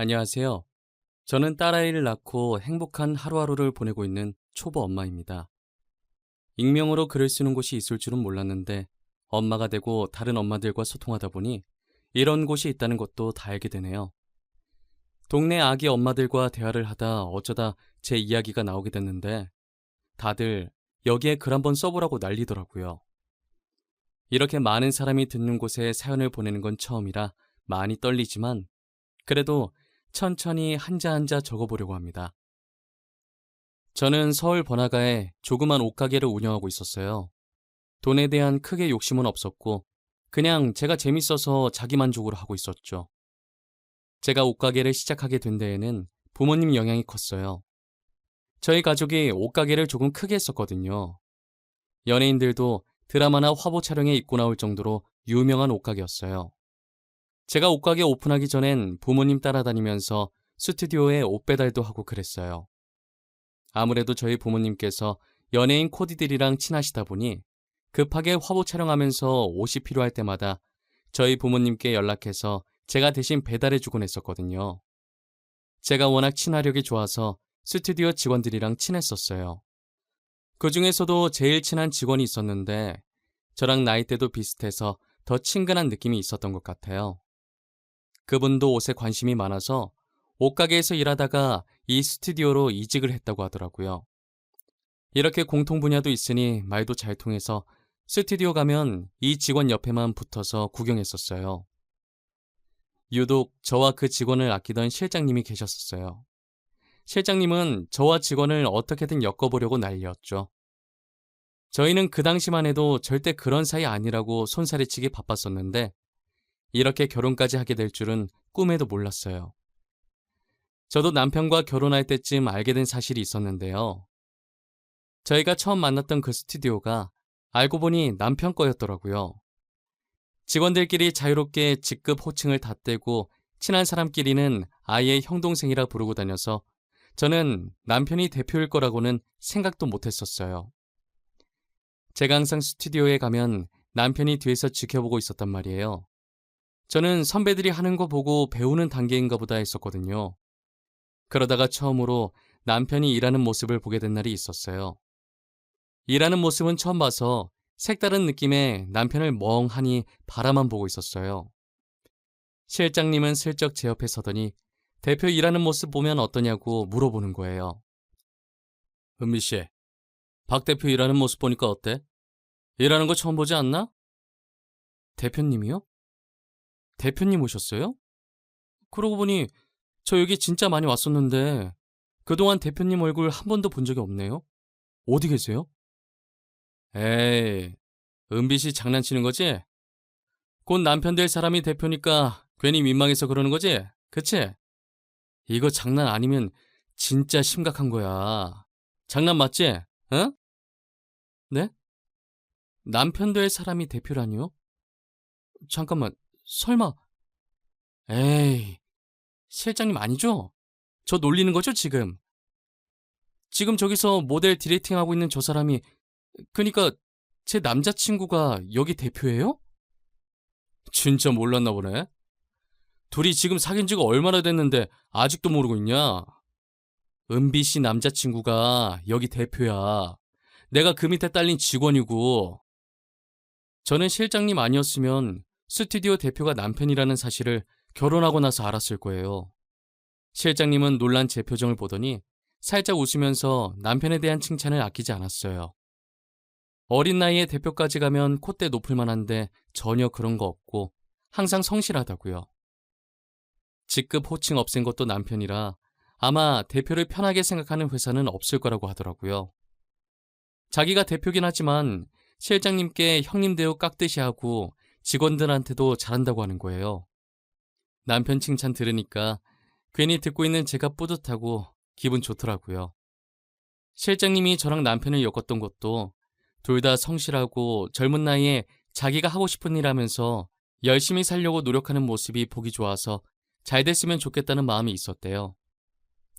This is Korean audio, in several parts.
안녕하세요. 저는 딸아이를 낳고 행복한 하루하루를 보내고 있는 초보 엄마입니다. 익명으로 글을 쓰는 곳이 있을 줄은 몰랐는데 엄마가 되고 다른 엄마들과 소통하다 보니 이런 곳이 있다는 것도 다 알게 되네요. 동네 아기 엄마들과 대화를 하다 어쩌다 제 이야기가 나오게 됐는데 다들 여기에 글 한번 써보라고 난리더라고요. 이렇게 많은 사람이 듣는 곳에 사연을 보내는 건 처음이라 많이 떨리지만 그래도 천천히 한자 한자 적어보려고 합니다. 저는 서울 번화가에 조그만 옷가게를 운영하고 있었어요. 돈에 대한 크게 욕심은 없었고, 그냥 제가 재밌어서 자기만족으로 하고 있었죠. 제가 옷가게를 시작하게 된 데에는 부모님 영향이 컸어요. 저희 가족이 옷가게를 조금 크게 했었거든요. 연예인들도 드라마나 화보 촬영에 입고 나올 정도로 유명한 옷가게였어요. 제가 옷가게 오픈하기 전엔 부모님 따라다니면서 스튜디오에 옷 배달도 하고 그랬어요. 아무래도 저희 부모님께서 연예인 코디들이랑 친하시다 보니 급하게 화보 촬영하면서 옷이 필요할 때마다 저희 부모님께 연락해서 제가 대신 배달해주곤 했었거든요. 제가 워낙 친화력이 좋아서 스튜디오 직원들이랑 친했었어요. 그 중에서도 제일 친한 직원이 있었는데 저랑 나이대도 비슷해서 더 친근한 느낌이 있었던 것 같아요. 그분도 옷에 관심이 많아서 옷가게에서 일하다가 이 스튜디오로 이직을 했다고 하더라고요. 이렇게 공통 분야도 있으니 말도 잘 통해서 스튜디오 가면 이 직원 옆에만 붙어서 구경했었어요. 유독 저와 그 직원을 아끼던 실장님이 계셨었어요. 실장님은 저와 직원을 어떻게든 엮어보려고 난리였죠. 저희는 그 당시만 해도 절대 그런 사이 아니라고 손사래치기 바빴었는데 이렇게 결혼까지 하게 될 줄은 꿈에도 몰랐어요. 저도 남편과 결혼할 때쯤 알게 된 사실이 있었는데요. 저희가 처음 만났던 그 스튜디오가 알고 보니 남편 거였더라고요. 직원들끼리 자유롭게 직급 호칭을 다 떼고 친한 사람끼리는 아예 형동생이라 부르고 다녀서 저는 남편이 대표일 거라고는 생각도 못 했었어요. 제가 항상 스튜디오에 가면 남편이 뒤에서 지켜보고 있었단 말이에요. 저는 선배들이 하는 거 보고 배우는 단계인가 보다 했었거든요. 그러다가 처음으로 남편이 일하는 모습을 보게 된 날이 있었어요. 일하는 모습은 처음 봐서 색다른 느낌의 남편을 멍하니 바라만 보고 있었어요. 실장님은 슬쩍 제 옆에 서더니 대표 일하는 모습 보면 어떠냐고 물어보는 거예요. 은미 씨, 박 대표 일하는 모습 보니까 어때? 일하는 거 처음 보지 않나? 대표님이요? 대표님 오셨어요? 그러고 보니 저 여기 진짜 많이 왔었는데 그동안 대표님 얼굴 한 번도 본 적이 없네요. 어디 계세요? 에이, 은비 씨 장난치는 거지? 곧 남편 될 사람이 대표니까 괜히 민망해서 그러는 거지? 그치? 이거 장난 아니면 진짜 심각한 거야. 장난 맞지? 응? 네? 남편 될 사람이 대표라니요? 잠깐만, 설마. 에이, 실장님 아니죠? 저 놀리는 거죠, 지금? 지금 저기서 모델 디레이팅하고 있는 저 사람이, 그니까 제 남자친구가 여기 대표예요? 진짜 몰랐나 보네. 둘이 지금 사귄 지가 얼마나 됐는데 아직도 모르고 있냐? 은비 씨 남자친구가 여기 대표야. 내가 그 밑에 딸린 직원이고. 저는 실장님 아니었으면 스튜디오 대표가 남편이라는 사실을 결혼하고 나서 알았을 거예요. 실장님은 놀란 제 표정을 보더니 살짝 웃으면서 남편에 대한 칭찬을 아끼지 않았어요. 어린 나이에 대표까지 가면 콧대 높을 만한데 전혀 그런 거 없고 항상 성실하다고요. 직급 호칭 없앤 것도 남편이라 아마 대표를 편하게 생각하는 회사는 없을 거라고 하더라고요. 자기가 대표긴 하지만 실장님께 형님 대우 깍듯이 하고 직원들한테도 잘한다고 하는 거예요. 남편 칭찬 들으니까 괜히 듣고 있는 제가 뿌듯하고 기분 좋더라고요. 실장님이 저랑 남편을 엮었던 것도 둘 다 성실하고 젊은 나이에 자기가 하고 싶은 일 하면서 열심히 살려고 노력하는 모습이 보기 좋아서 잘 됐으면 좋겠다는 마음이 있었대요.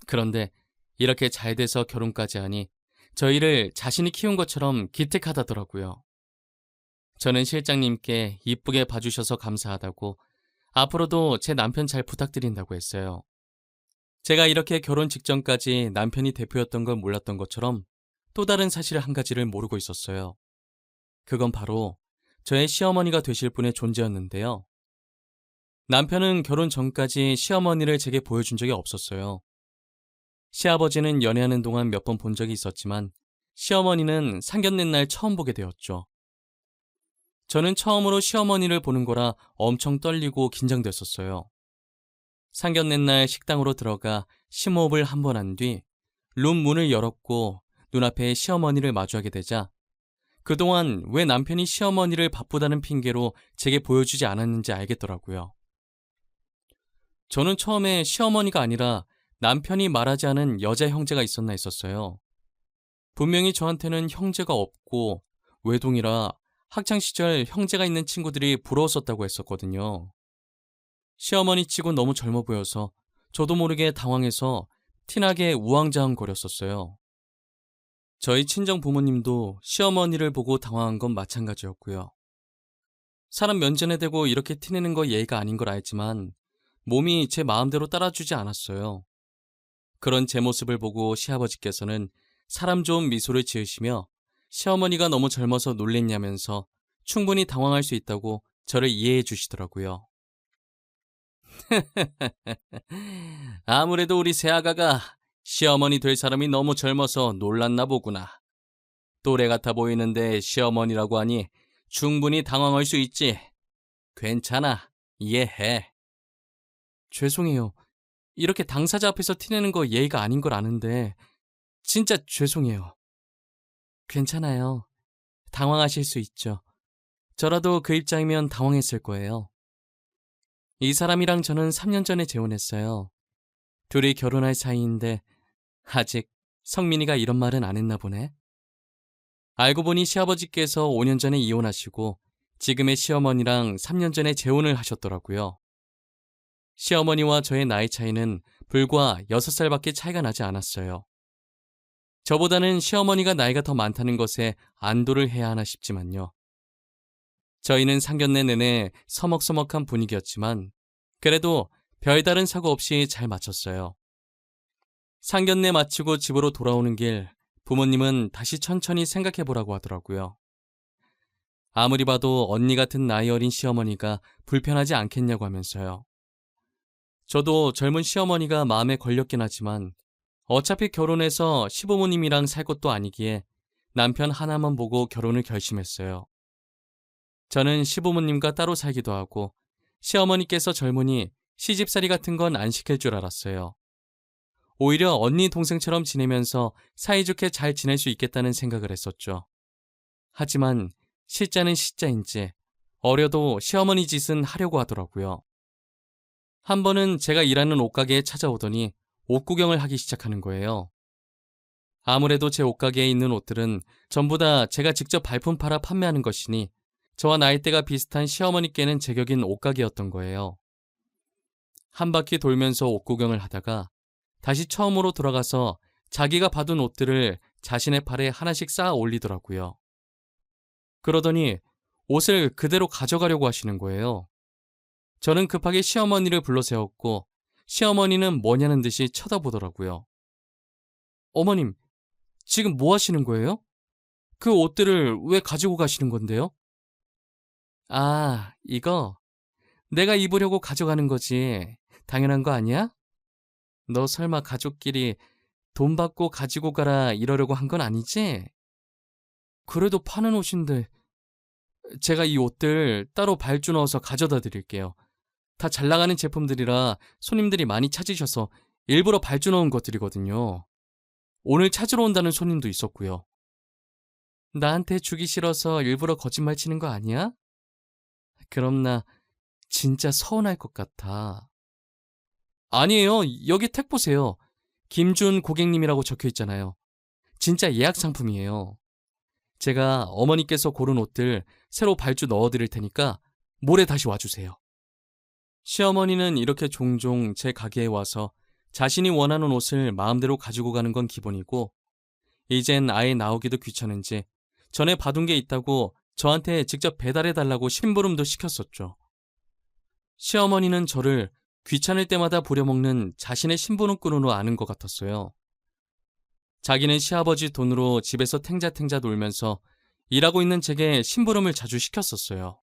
그런데 이렇게 잘 돼서 결혼까지 하니 저희를 자신이 키운 것처럼 기특하다더라고요. 저는 실장님께 이쁘게 봐주셔서 감사하다고 앞으로도 제 남편 잘 부탁드린다고 했어요. 제가 이렇게 결혼 직전까지 남편이 대표였던 걸 몰랐던 것처럼 또 다른 사실 한 가지를 모르고 있었어요. 그건 바로 저의 시어머니가 되실 분의 존재였는데요. 남편은 결혼 전까지 시어머니를 제게 보여준 적이 없었어요. 시아버지는 연애하는 동안 몇 번 본 적이 있었지만 시어머니는 상견례 날 처음 보게 되었죠. 저는 처음으로 시어머니를 보는 거라 엄청 떨리고 긴장됐었어요. 상견례 날 식당으로 들어가 심호흡을 한 번 한 뒤 룸 문을 열었고 눈앞에 시어머니를 마주하게 되자 그동안 왜 남편이 시어머니를 바쁘다는 핑계로 제게 보여주지 않았는지 알겠더라고요. 저는 처음에 시어머니가 아니라 남편이 말하지 않은 여자 형제가 있었나 했었어요. 분명히 저한테는 형제가 없고 외동이라 학창시절 형제가 있는 친구들이 부러웠었다고 했었거든요. 시어머니 치고 너무 젊어 보여서 저도 모르게 당황해서 티나게 우왕좌왕거렸었어요. 저희 친정 부모님도 시어머니를 보고 당황한 건 마찬가지였고요. 사람 면전에 대고 이렇게 티내는 거 예의가 아닌 걸 알지만 몸이 제 마음대로 따라주지 않았어요. 그런 제 모습을 보고 시아버지께서는 사람 좋은 미소를 지으시며 시어머니가 너무 젊어서 놀랬냐면서 충분히 당황할 수 있다고 저를 이해해 주시더라고요. 아무래도 우리 새아가가 시어머니 될 사람이 너무 젊어서 놀랐나 보구나. 또래 같아 보이는데 시어머니라고 하니 충분히 당황할 수 있지. 괜찮아. 이해해. 죄송해요. 이렇게 당사자 앞에서 티내는 거 예의가 아닌 걸 아는데 진짜 죄송해요. 괜찮아요. 당황하실 수 있죠. 저라도 그 입장이면 당황했을 거예요. 이 사람이랑 저는 3년 전에 재혼했어요. 둘이 결혼할 사이인데 아직 성민이가 이런 말은 안 했나 보네. 알고 보니 시아버지께서 5년 전에 이혼하시고 지금의 시어머니랑 3년 전에 재혼을 하셨더라고요. 시어머니와 저의 나이 차이는 불과 6살밖에 차이가 나지 않았어요. 저보다는 시어머니가 나이가 더 많다는 것에 안도를 해야 하나 싶지만요. 저희는 상견례 내내 서먹서먹한 분위기였지만 그래도 별다른 사고 없이 잘 마쳤어요. 상견례 마치고 집으로 돌아오는 길 부모님은 다시 천천히 생각해 보라고 하더라고요. 아무리 봐도 언니 같은 나이 어린 시어머니가 불편하지 않겠냐고 하면서요. 저도 젊은 시어머니가 마음에 걸렸긴 하지만 어차피 결혼해서 시부모님이랑 살 것도 아니기에 남편 하나만 보고 결혼을 결심했어요. 저는 시부모님과 따로 살기도 하고 시어머니께서 젊으니 시집살이 같은 건 안 시킬 줄 알았어요. 오히려 언니 동생처럼 지내면서 사이좋게 잘 지낼 수 있겠다는 생각을 했었죠. 하지만 실자는 시자인지 어려도 시어머니 짓은 하려고 하더라고요. 한 번은 제가 일하는 옷가게에 찾아오더니 옷 구경을 하기 시작하는 거예요. 아무래도 제 옷가게에 있는 옷들은 전부 다 제가 직접 발품 팔아 판매하는 것이니 저와 나이대가 비슷한 시어머니께는 제격인 옷가게였던 거예요. 한 바퀴 돌면서 옷 구경을 하다가 다시 처음으로 돌아가서 자기가 받은 옷들을 자신의 팔에 하나씩 쌓아 올리더라고요. 그러더니 옷을 그대로 가져가려고 하시는 거예요. 저는 급하게 시어머니를 불러 세웠고 시어머니는 뭐냐는 듯이 쳐다보더라고요. 어머님, 지금 뭐 하시는 거예요? 그 옷들을 왜 가지고 가시는 건데요? 아, 이거 내가 입으려고 가져가는 거지. 당연한 거 아니야? 너 설마 가족끼리 돈 받고 가지고 가라 이러려고 한 건 아니지? 그래도 파는 옷인데 제가 이 옷들 따로 발주 넣어서 가져다 드릴게요. 다 잘 나가는 제품들이라 손님들이 많이 찾으셔서 일부러 발주 넣은 것들이거든요. 오늘 찾으러 온다는 손님도 있었고요. 나한테 주기 싫어서 일부러 거짓말 치는 거 아니야? 그럼 나 진짜 서운할 것 같아. 아니에요. 여기 택 보세요. 김준 고객님이라고 적혀 있잖아요. 진짜 예약 상품이에요. 제가 어머니께서 고른 옷들 새로 발주 넣어 드릴 테니까 모레 다시 와주세요. 시어머니는 이렇게 종종 제 가게에 와서 자신이 원하는 옷을 마음대로 가지고 가는 건 기본이고, 이젠 아예 나오기도 귀찮은지 전에 받은 게 있다고 저한테 직접 배달해 달라고 심부름도 시켰었죠. 시어머니는 저를 귀찮을 때마다 부려먹는 자신의 심부름꾼으로 아는 것 같았어요. 자기는 시아버지 돈으로 집에서 탱자탱자 놀면서 일하고 있는 제게 심부름을 자주 시켰었어요.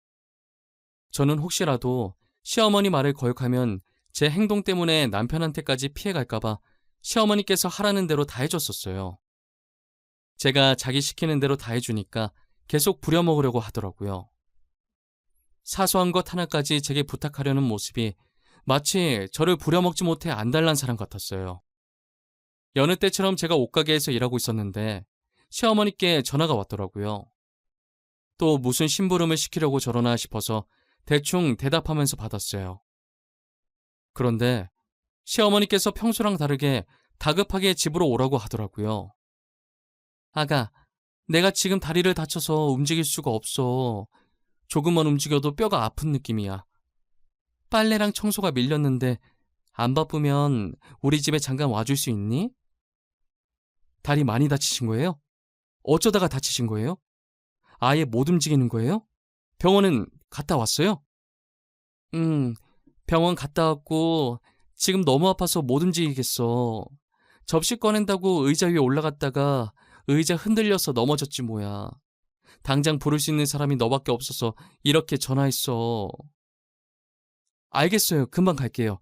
저는 혹시라도 시어머니 말을 거역하면 제 행동 때문에 남편한테까지 피해갈까봐 시어머니께서 하라는 대로 다 해줬었어요. 제가 자기 시키는 대로 다 해주니까 계속 부려먹으려고 하더라고요. 사소한 것 하나까지 제게 부탁하려는 모습이 마치 저를 부려먹지 못해 안달난 사람 같았어요. 여느 때처럼 제가 옷가게에서 일하고 있었는데 시어머니께 전화가 왔더라고요. 또 무슨 심부름을 시키려고 저러나 싶어서 대충 대답하면서 받았어요. 그런데 시어머니께서 평소랑 다르게 다급하게 집으로 오라고 하더라고요. 아가, 내가 지금 다리를 다쳐서 움직일 수가 없어. 조금만 움직여도 뼈가 아픈 느낌이야. 빨래랑 청소가 밀렸는데 안 바쁘면 우리 집에 잠깐 와줄 수 있니? 다리 많이 다치신 거예요? 어쩌다가 다치신 거예요? 아예 못 움직이는 거예요? 병원은 갔다 왔어요? 음, 병원 갔다 왔고 지금 너무 아파서 못 움직이겠어. 접시 꺼낸다고 의자 위에 올라갔다가 의자 흔들려서 넘어졌지 뭐야. 당장 부를 수 있는 사람이 너밖에 없어서 이렇게 전화했어. 알겠어요. 금방 갈게요.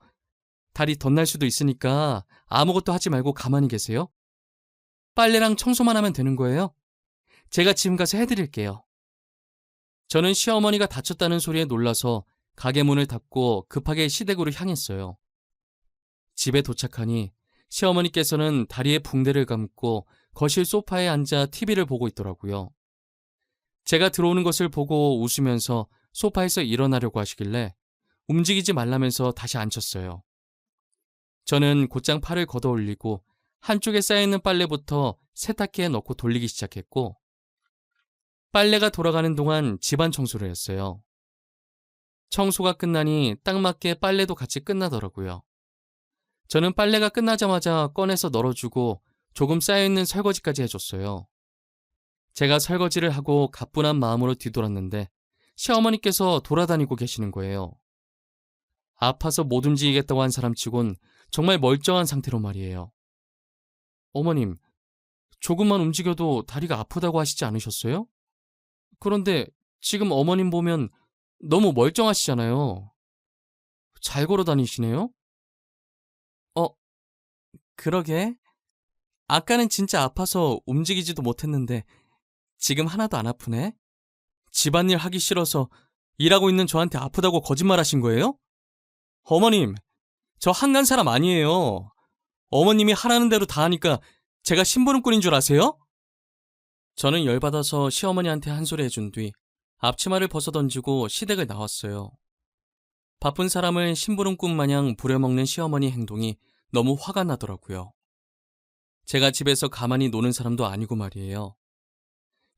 다리 덧날 수도 있으니까 아무것도 하지 말고 가만히 계세요. 빨래랑 청소만 하면 되는 거예요? 제가 지금 가서 해드릴게요. 저는 시어머니가 다쳤다는 소리에 놀라서 가게 문을 닫고 급하게 시댁으로 향했어요. 집에 도착하니 시어머니께서는 다리에 붕대를 감고 거실 소파에 앉아 TV를 보고 있더라고요. 제가 들어오는 것을 보고 웃으면서 소파에서 일어나려고 하시길래 움직이지 말라면서 다시 앉혔어요. 저는 곧장 팔을 걷어 올리고 한쪽에 쌓여있는 빨래부터 세탁기에 넣고 돌리기 시작했고 빨래가 돌아가는 동안 집안 청소를 했어요. 청소가 끝나니 딱 맞게 빨래도 같이 끝나더라고요. 저는 빨래가 끝나자마자 꺼내서 널어주고 조금 쌓여있는 설거지까지 해줬어요. 제가 설거지를 하고 가뿐한 마음으로 뒤돌았는데 시어머니께서 돌아다니고 계시는 거예요. 아파서 못 움직이겠다고 한 사람 치곤 정말 멀쩡한 상태로 말이에요. 어머님, 조금만 움직여도 다리가 아프다고 하시지 않으셨어요? 그런데 지금 어머님 보면 너무 멀쩡하시잖아요. 잘 걸어 다니시네요? 어, 그러게. 아까는 진짜 아파서 움직이지도 못했는데 지금 하나도 안 아프네. 집안일 하기 싫어서 일하고 있는 저한테 아프다고 거짓말 하신 거예요? 어머님, 저 한간 사람 아니에요. 어머님이 하라는 대로 다 하니까 제가 심부름꾼인 줄 아세요? 저는 열받아서 시어머니한테 한 소리 해준 뒤 앞치마를 벗어던지고 시댁을 나왔어요. 바쁜 사람을 심부름꾼 마냥 부려먹는 시어머니 행동이 너무 화가 나더라고요. 제가 집에서 가만히 노는 사람도 아니고 말이에요.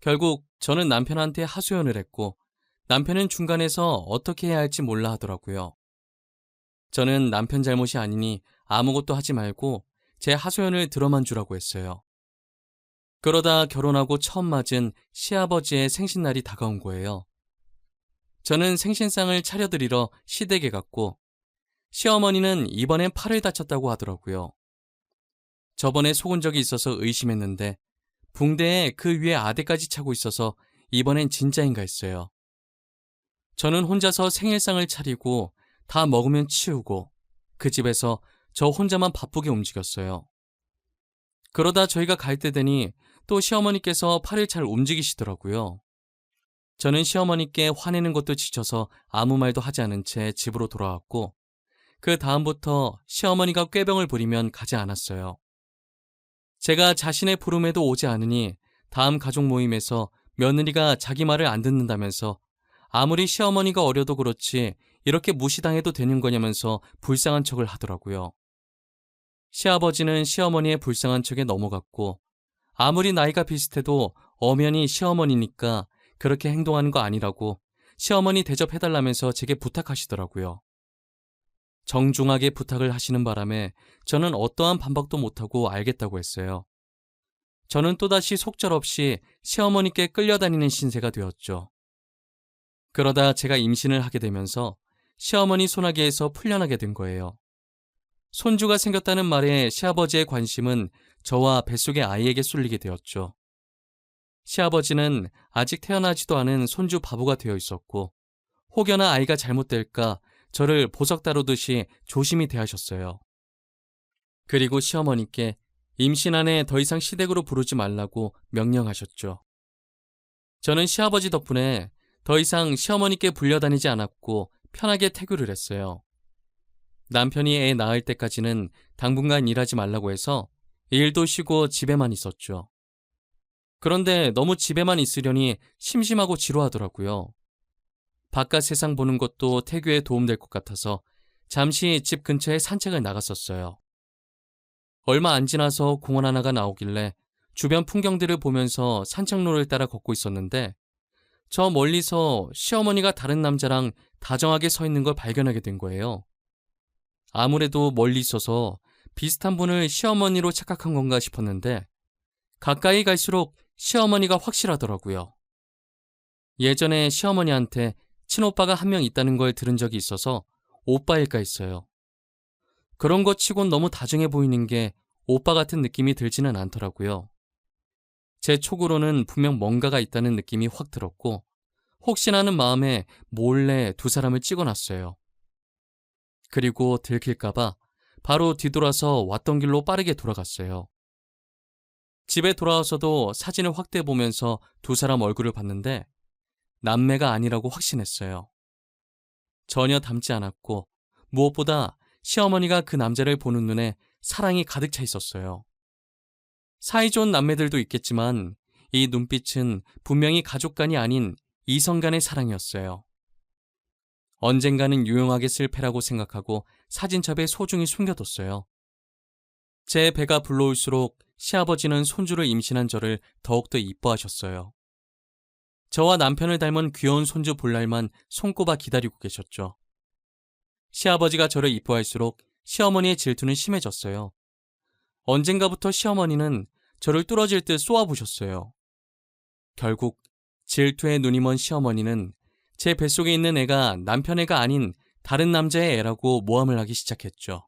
결국 저는 남편한테 하소연을 했고 남편은 중간에서 어떻게 해야 할지 몰라 하더라고요. 저는 남편 잘못이 아니니 아무것도 하지 말고 제 하소연을 들어만 주라고 했어요. 그러다 결혼하고 처음 맞은 시아버지의 생신날이 다가온 거예요. 저는 생신상을 차려드리러 시댁에 갔고 시어머니는 이번엔 팔을 다쳤다고 하더라고요. 저번에 속은 적이 있어서 의심했는데 붕대에 그 위에 아대까지 차고 있어서 이번엔 진짜인가 했어요. 저는 혼자서 생일상을 차리고 다 먹으면 치우고 그 집에서 저 혼자만 바쁘게 움직였어요. 그러다 저희가 갈 때 되니 또 시어머니께서 팔을 잘 움직이시더라고요. 저는 시어머니께 화내는 것도 지쳐서 아무 말도 하지 않은 채 집으로 돌아왔고 그 다음부터 시어머니가 꾀병을 부리면 가지 않았어요. 제가 자신의 부름에도 오지 않으니 다음 가족 모임에서 며느리가 자기 말을 안 듣는다면서 아무리 시어머니가 어려도 그렇지 이렇게 무시당해도 되는 거냐면서 불쌍한 척을 하더라고요. 시아버지는 시어머니의 불쌍한 척에 넘어갔고 아무리 나이가 비슷해도 엄연히 시어머니니까 그렇게 행동하는 거 아니라고 시어머니 대접해달라면서 제게 부탁하시더라고요. 정중하게 부탁을 하시는 바람에 저는 어떠한 반박도 못하고 알겠다고 했어요. 저는 또다시 속절없이 시어머니께 끌려다니는 신세가 되었죠. 그러다 제가 임신을 하게 되면서 시어머니 소나기에서 풀려나게 된 거예요. 손주가 생겼다는 말에 시아버지의 관심은 저와 뱃속의 아이에게 쏠리게 되었죠. 시아버지는 아직 태어나지도 않은 손주 바보가 되어 있었고, 혹여나 아이가 잘못될까 저를 보석 다루듯이 조심히 대하셨어요. 그리고 시어머니께 임신 안에 더 이상 시댁으로 부르지 말라고 명령하셨죠. 저는 시아버지 덕분에 더 이상 시어머니께 불려다니지 않았고 편하게 태교를 했어요. 남편이 애 낳을 때까지는 당분간 일하지 말라고 해서 일도 쉬고 집에만 있었죠. 그런데 너무 집에만 있으려니 심심하고 지루하더라고요. 바깥 세상 보는 것도 태교에 도움될 것 같아서 잠시 집 근처에 산책을 나갔었어요. 얼마 안 지나서 공원 하나가 나오길래 주변 풍경들을 보면서 산책로를 따라 걷고 있었는데 저 멀리서 시어머니가 다른 남자랑 다정하게 서 있는 걸 발견하게 된 거예요. 아무래도 멀리 있어서 비슷한 분을 시어머니로 착각한 건가 싶었는데 가까이 갈수록 시어머니가 확실하더라고요. 예전에 시어머니한테 친오빠가 한 명 있다는 걸 들은 적이 있어서 오빠일까 했어요. 그런 것 치곤 너무 다정해 보이는 게 오빠 같은 느낌이 들지는 않더라고요. 제 촉으로는 분명 뭔가가 있다는 느낌이 확 들었고, 혹시나는 마음에 몰래 두 사람을 찍어놨어요. 그리고 들킬까봐 바로 뒤돌아서 왔던 길로 빠르게 돌아갔어요. 집에 돌아와서도 사진을 확대해 보면서 두 사람 얼굴을 봤는데 남매가 아니라고 확신했어요. 전혀 닮지 않았고 무엇보다 시어머니가 그 남자를 보는 눈에 사랑이 가득 차 있었어요. 사이좋은 남매들도 있겠지만 이 눈빛은 분명히 가족 간이 아닌 이성 간의 사랑이었어요. 언젠가는 유용하게 쓸 패라고 생각하고 사진첩에 소중히 숨겨뒀어요. 제 배가 불러올수록 시아버지는 손주를 임신한 저를 더욱더 이뻐하셨어요. 저와 남편을 닮은 귀여운 손주 볼 날만 손꼽아 기다리고 계셨죠. 시아버지가 저를 이뻐할수록 시어머니의 질투는 심해졌어요. 언젠가부터 시어머니는 저를 뚫어질 듯 쏘아보셨어요. 결국 질투에 눈이 먼 시어머니는 제 뱃속에 있는 애가 남편 애가 아닌 다른 남자의 애라고 모함을 하기 시작했죠.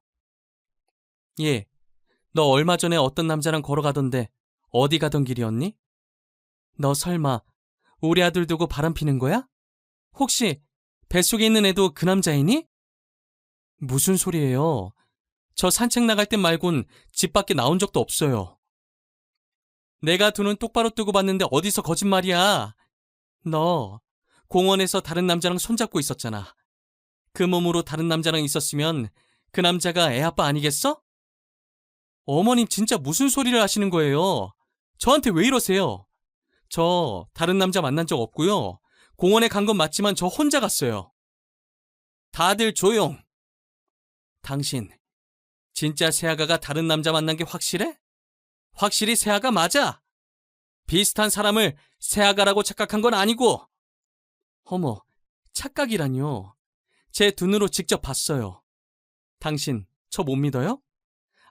예, 너 얼마 전에 어떤 남자랑 걸어가던데 어디 가던 길이었니? 너 설마 우리 아들 두고 바람 피는 거야? 혹시 뱃속에 있는 애도 그 남자이니? 무슨 소리예요? 저 산책 나갈 땐 말곤 집 밖에 나온 적도 없어요. 내가 두 눈 똑바로 뜨고 봤는데 어디서 거짓말이야? 너 공원에서 다른 남자랑 손잡고 있었잖아. 그 몸으로 다른 남자랑 있었으면 그 남자가 애 아빠 아니겠어? 어머님 진짜 무슨 소리를 하시는 거예요? 저한테 왜 이러세요? 저 다른 남자 만난 적 없고요. 공원에 간 건 맞지만 저 혼자 갔어요. 다들 조용. 당신 진짜 세아가가 다른 남자 만난 게 확실해? 확실히 세아가 맞아. 비슷한 사람을 세아가라고 착각한 건 아니고. 어머, 착각이라뇨. 제 눈으로 직접 봤어요. 당신 저 못 믿어요?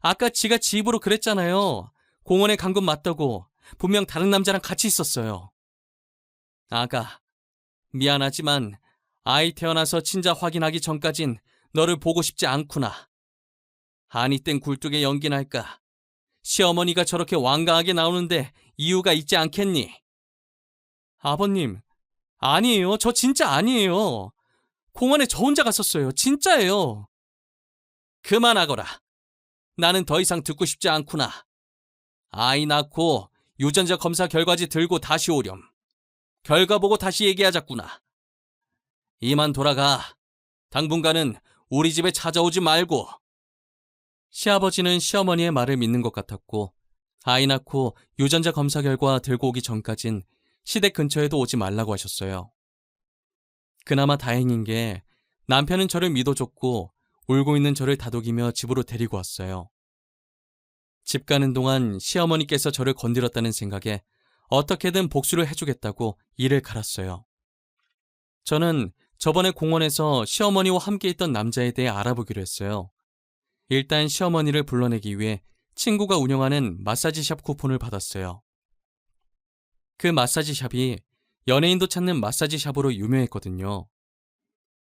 아까 지가 지 입으로 그랬잖아요. 공원에 간 건 맞다고. 분명 다른 남자랑 같이 있었어요. 아가, 미안하지만 아이 태어나서 친자 확인하기 전까진 너를 보고 싶지 않구나. 아니 땐 굴뚝에 연기 날까. 시어머니가 저렇게 완강하게 나오는데 이유가 있지 않겠니? 아버님, 아니에요. 저 진짜 아니에요. 공원에 저 혼자 갔었어요. 진짜예요. 그만하거라. 나는 더 이상 듣고 싶지 않구나. 아이 낳고 유전자 검사 결과지 들고 다시 오렴. 결과 보고 다시 얘기하자꾸나. 이만 돌아가. 당분간은 우리 집에 찾아오지 말고. 시아버지는 시어머니의 말을 믿는 것 같았고, 아이 낳고 유전자 검사 결과 들고 오기 전까진 시댁 근처에도 오지 말라고 하셨어요. 그나마 다행인 게 남편은 저를 믿어줬고 울고 있는 저를 다독이며 집으로 데리고 왔어요. 집 가는 동안 시어머니께서 저를 건드렸다는 생각에 어떻게든 복수를 해주겠다고 이를 갈았어요. 저는 저번에 공원에서 시어머니와 함께 있던 남자에 대해 알아보기로 했어요. 일단 시어머니를 불러내기 위해 친구가 운영하는 마사지샵 쿠폰을 받았어요. 그 마사지샵이 연예인도 찾는 마사지 샵으로 유명했거든요.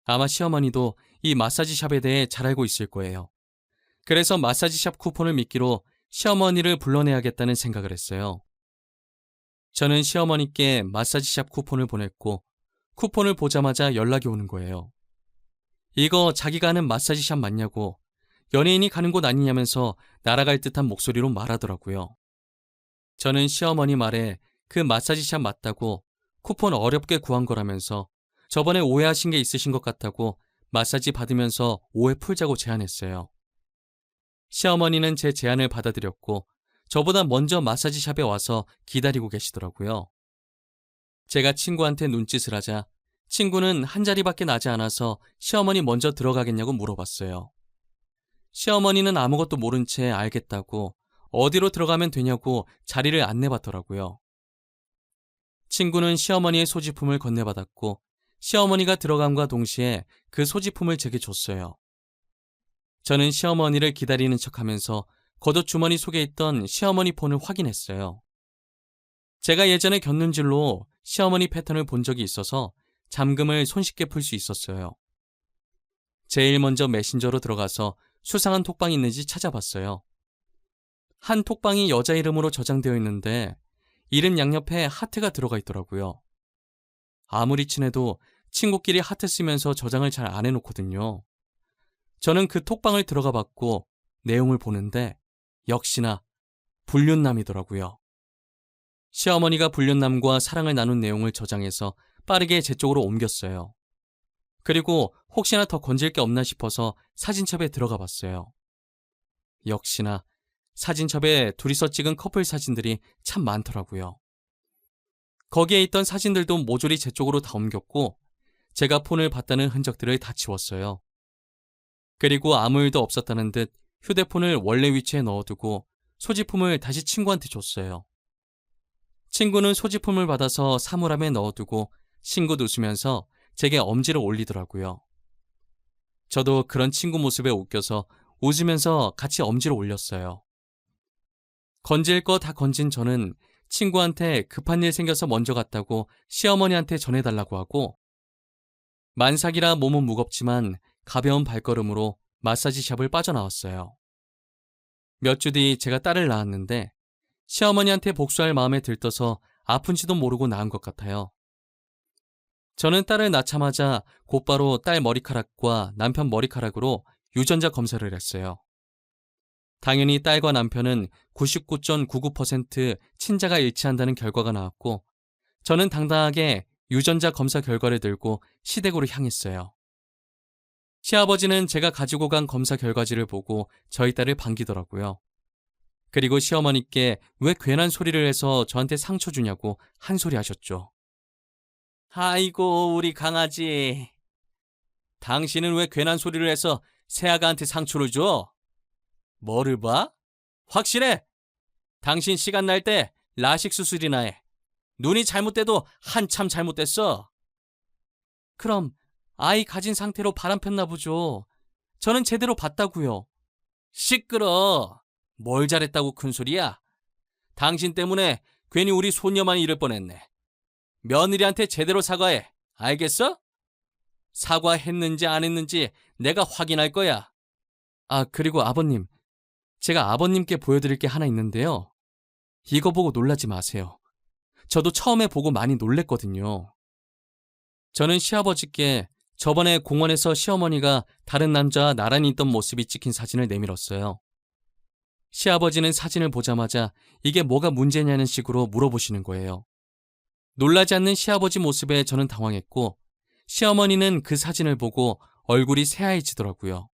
아마 시어머니도 이 마사지 샵에 대해 잘 알고 있을 거예요. 그래서 마사지 샵 쿠폰을 미끼로 시어머니를 불러내야겠다는 생각을 했어요. 저는 시어머니께 마사지 샵 쿠폰을 보냈고 쿠폰을 보자마자 연락이 오는 거예요. 이거 자기가 하는 마사지 샵 맞냐고 연예인이 가는 곳 아니냐면서 날아갈 듯한 목소리로 말하더라고요. 저는 시어머니 말에 그 마사지 샵 맞다고 쿠폰 어렵게 구한 거라면서 저번에 오해하신 게 있으신 것 같다고 마사지 받으면서 오해 풀자고 제안했어요. 시어머니는 제 제안을 받아들였고 저보다 먼저 마사지 샵에 와서 기다리고 계시더라고요. 제가 친구한테 눈짓을 하자 친구는 한 자리밖에 나지 않아서 시어머니 먼저 들어가겠냐고 물어봤어요. 시어머니는 아무것도 모른 채 알겠다고 어디로 들어가면 되냐고 자리를 안내받더라고요. 친구는 시어머니의 소지품을 건네받았고 시어머니가 들어감과 동시에 그 소지품을 제게 줬어요. 저는 시어머니를 기다리는 척 하면서 겉옷 주머니 속에 있던 시어머니 폰을 확인했어요. 제가 예전에 겪는줄로 시어머니 패턴을 본 적이 있어서 잠금을 손쉽게 풀 수 있었어요. 제일 먼저 메신저로 들어가서 수상한 톡방이 있는지 찾아봤어요. 한 톡방이 여자 이름으로 저장되어 있는데 이름 양옆에 하트가 들어가 있더라고요. 아무리 친해도 친구끼리 하트 쓰면서 저장을 잘 안 해놓거든요. 저는 그 톡방을 들어가 봤고 내용을 보는데 역시나 불륜남이더라고요. 시어머니가 불륜남과 사랑을 나눈 내용을 저장해서 빠르게 제 쪽으로 옮겼어요. 그리고 혹시나 더 건질 게 없나 싶어서 사진첩에 들어가 봤어요. 역시나 사진첩에 둘이서 찍은 커플 사진들이 참 많더라고요. 거기에 있던 사진들도 모조리 제 쪽으로 다 옮겼고 제가 폰을 봤다는 흔적들을 다 지웠어요. 그리고 아무 일도 없었다는 듯 휴대폰을 원래 위치에 넣어두고 소지품을 다시 친구한테 줬어요. 친구는 소지품을 받아서 사물함에 넣어두고 친구 웃으면서 제게 엄지를 올리더라고요. 저도 그런 친구 모습에 웃겨서 웃으면서 같이 엄지를 올렸어요. 건질 거 다 건진 저는 친구한테 급한 일 생겨서 먼저 갔다고 시어머니한테 전해달라고 하고 만삭이라 몸은 무겁지만 가벼운 발걸음으로 마사지샵을 빠져나왔어요. 몇 주 뒤 제가 딸을 낳았는데 시어머니한테 복수할 마음에 들떠서 아픈지도 모르고 낳은 것 같아요. 저는 딸을 낳자마자 곧바로 딸 머리카락과 남편 머리카락으로 유전자 검사를 했어요. 당연히 딸과 남편은 99.99% 친자가 일치한다는 결과가 나왔고 저는 당당하게 유전자 검사 결과를 들고 시댁으로 향했어요. 시아버지는 제가 가지고 간 검사 결과지를 보고 저희 딸을 반기더라고요. 그리고 시어머니께 왜 괜한 소리를 해서 저한테 상처 주냐고 한 소리 하셨죠. 아이고, 우리 강아지. 당신은 왜 괜한 소리를 해서 새아가한테 상처를 줘? 뭐를 봐? 확실해? 당신 시간 날 때 라식 수술이나 해. 눈이 잘못돼도 한참 잘못됐어. 그럼 아이 가진 상태로 바람 폈나 보죠. 저는 제대로 봤다고요. 시끄러. 뭘 잘했다고 큰 소리야? 당신 때문에 괜히 우리 손녀만 잃을 뻔했네. 며느리한테 제대로 사과해. 알겠어? 사과했는지 안 했는지 내가 확인할 거야. 아, 그리고 아버님. 제가 아버님께 보여드릴 게 하나 있는데요. 이거 보고 놀라지 마세요. 저도 처음에 보고 많이 놀랬거든요. 저는 시아버지께 저번에 공원에서 시어머니가 다른 남자와 나란히 있던 모습이 찍힌 사진을 내밀었어요. 시아버지는 사진을 보자마자 이게 뭐가 문제냐는 식으로 물어보시는 거예요. 놀라지 않는 시아버지 모습에 저는 당황했고 시어머니는 그 사진을 보고 얼굴이 새하얘지더라고요.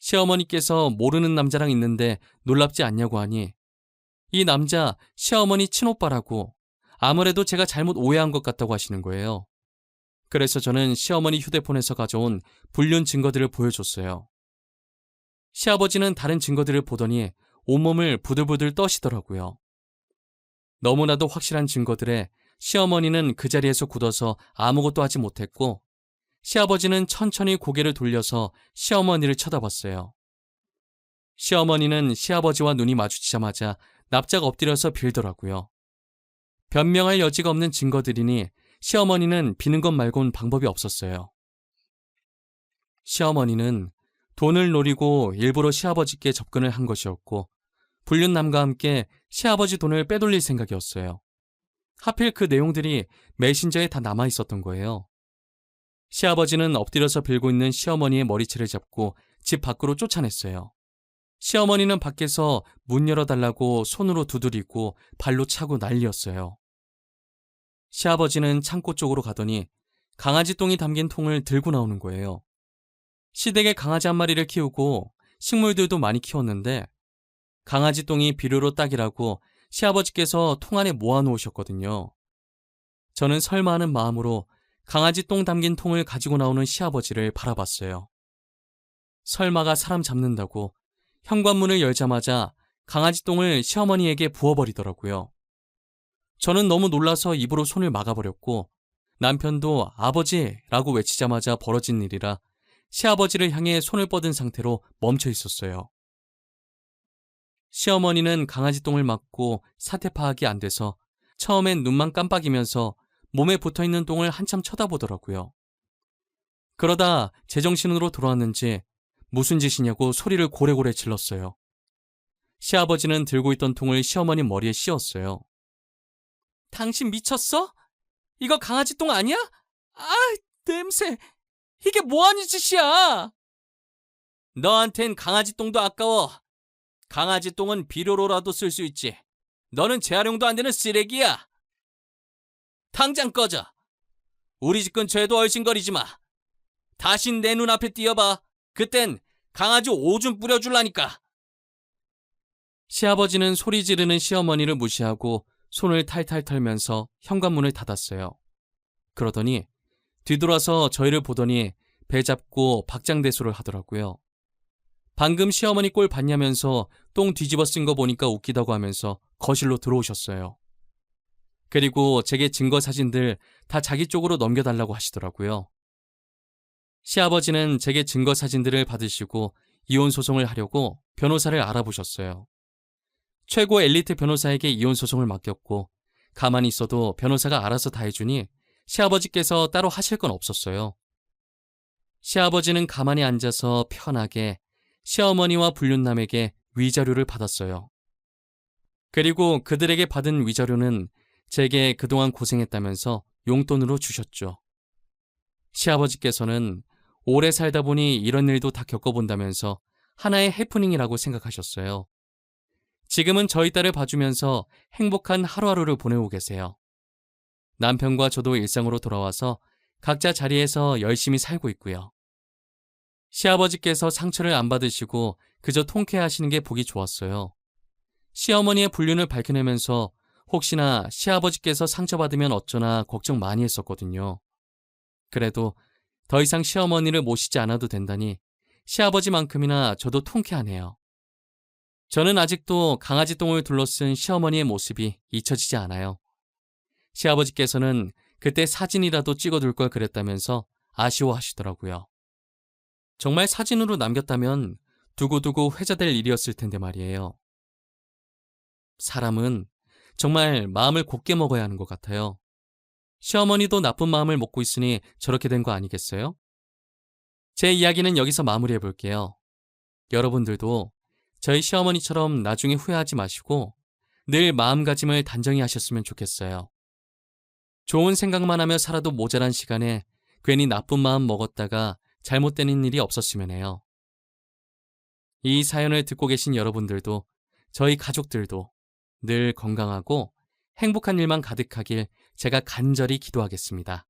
시어머니께서 모르는 남자랑 있는데 놀랍지 않냐고 하니 이 남자 시어머니 친오빠라고 아무래도 제가 잘못 오해한 것 같다고 하시는 거예요. 그래서 저는 시어머니 휴대폰에서 가져온 불륜 증거들을 보여줬어요. 시아버지는 다른 증거들을 보더니 온몸을 부들부들 떠시더라고요. 너무나도 확실한 증거들에 시어머니는 그 자리에서 굳어서 아무것도 하지 못했고 시아버지는 천천히 고개를 돌려서 시어머니를 쳐다봤어요. 시어머니는 시아버지와 눈이 마주치자마자 납작 엎드려서 빌더라고요. 변명할 여지가 없는 증거들이니 시어머니는 비는 것 말곤 방법이 없었어요. 시어머니는 돈을 노리고 일부러 시아버지께 접근을 한 것이었고 불륜남과 함께 시아버지 돈을 빼돌릴 생각이었어요. 하필 그 내용들이 메신저에 다 남아 있었던 거예요. 시아버지는 엎드려서 빌고 있는 시어머니의 머리채를 잡고 집 밖으로 쫓아냈어요. 시어머니는 밖에서 문 열어달라고 손으로 두드리고 발로 차고 난리였어요. 시아버지는 창고 쪽으로 가더니 강아지 똥이 담긴 통을 들고 나오는 거예요. 시댁에 강아지 한 마리를 키우고 식물들도 많이 키웠는데 강아지 똥이 비료로 딱이라고 시아버지께서 통 안에 모아놓으셨거든요. 저는 설마 하는 마음으로 강아지 똥 담긴 통을 가지고 나오는 시아버지를 바라봤어요. 설마가 사람 잡는다고 현관문을 열자마자 강아지 똥을 시어머니에게 부어버리더라고요. 저는 너무 놀라서 입으로 손을 막아버렸고 남편도 아버지라고 외치자마자 벌어진 일이라 시아버지를 향해 손을 뻗은 상태로 멈춰 있었어요. 시어머니는 강아지 똥을 맞고 사태 파악이 안 돼서 처음엔 눈만 깜빡이면서 몸에 붙어 있는 똥을 한참 쳐다보더라고요. 그러다 제정신으로 돌아왔는지 무슨 짓이냐고 소리를 고래고래 질렀어요. 시아버지는 들고 있던 통을 시어머니 머리에 씌웠어요. 당신 미쳤어? 이거 강아지 똥 아니야? 아, 냄새. 이게 뭐하는 짓이야? 너한텐 강아지 똥도 아까워. 강아지 똥은 비료로라도 쓸 수 있지. 너는 재활용도 안 되는 쓰레기야. 당장 꺼져. 우리 집 근처에도 얼씬거리지 마. 다시 내 눈앞에 띄어봐. 그땐 강아지 오줌 뿌려줄라니까. 시아버지는 소리 지르는 시어머니를 무시하고 손을 탈탈 털면서 현관문을 닫았어요. 그러더니 뒤돌아서 저희를 보더니 배 잡고 박장대소를 하더라고요. 방금 시어머니 꼴 봤냐면서 똥 뒤집어 쓴 거 보니까 웃기다고 하면서 거실로 들어오셨어요. 그리고 제게 증거 사진들 다 자기 쪽으로 넘겨달라고 하시더라고요. 시아버지는 제게 증거 사진들을 받으시고 이혼 소송을 하려고 변호사를 알아보셨어요. 최고 엘리트 변호사에게 이혼 소송을 맡겼고 가만히 있어도 변호사가 알아서 다 해주니 시아버지께서 따로 하실 건 없었어요. 시아버지는 가만히 앉아서 편하게 시어머니와 불륜남에게 위자료를 받았어요. 그리고 그들에게 받은 위자료는 제게 그동안 고생했다면서 용돈으로 주셨죠. 시아버지께서는 오래 살다 보니 이런 일도 다 겪어본다면서 하나의 해프닝이라고 생각하셨어요. 지금은 저희 딸을 봐주면서 행복한 하루하루를 보내고 계세요. 남편과 저도 일상으로 돌아와서 각자 자리에서 열심히 살고 있고요. 시아버지께서 상처를 안 받으시고 그저 통쾌하시는 게 보기 좋았어요. 시어머니의 불륜을 밝혀내면서 혹시나 시아버지께서 상처받으면 어쩌나 걱정 많이 했었거든요. 그래도 더 이상 시어머니를 모시지 않아도 된다니 시아버지만큼이나 저도 통쾌하네요. 저는 아직도 강아지 똥을 둘러쓴 시어머니의 모습이 잊혀지지 않아요. 시아버지께서는 그때 사진이라도 찍어둘 걸 그랬다면서 아쉬워하시더라고요. 정말 사진으로 남겼다면 두고두고 회자될 일이었을 텐데 말이에요. 사람은 정말 마음을 곱게 먹어야 하는 것 같아요. 시어머니도 나쁜 마음을 먹고 있으니 저렇게 된 거 아니겠어요? 제 이야기는 여기서 마무리해 볼게요. 여러분들도 저희 시어머니처럼 나중에 후회하지 마시고 늘 마음가짐을 단정히 하셨으면 좋겠어요. 좋은 생각만 하며 살아도 모자란 시간에 괜히 나쁜 마음 먹었다가 잘못되는 일이 없었으면 해요. 이 사연을 듣고 계신 여러분들도 저희 가족들도 늘 건강하고 행복한 일만 가득하길 제가 간절히 기도하겠습니다.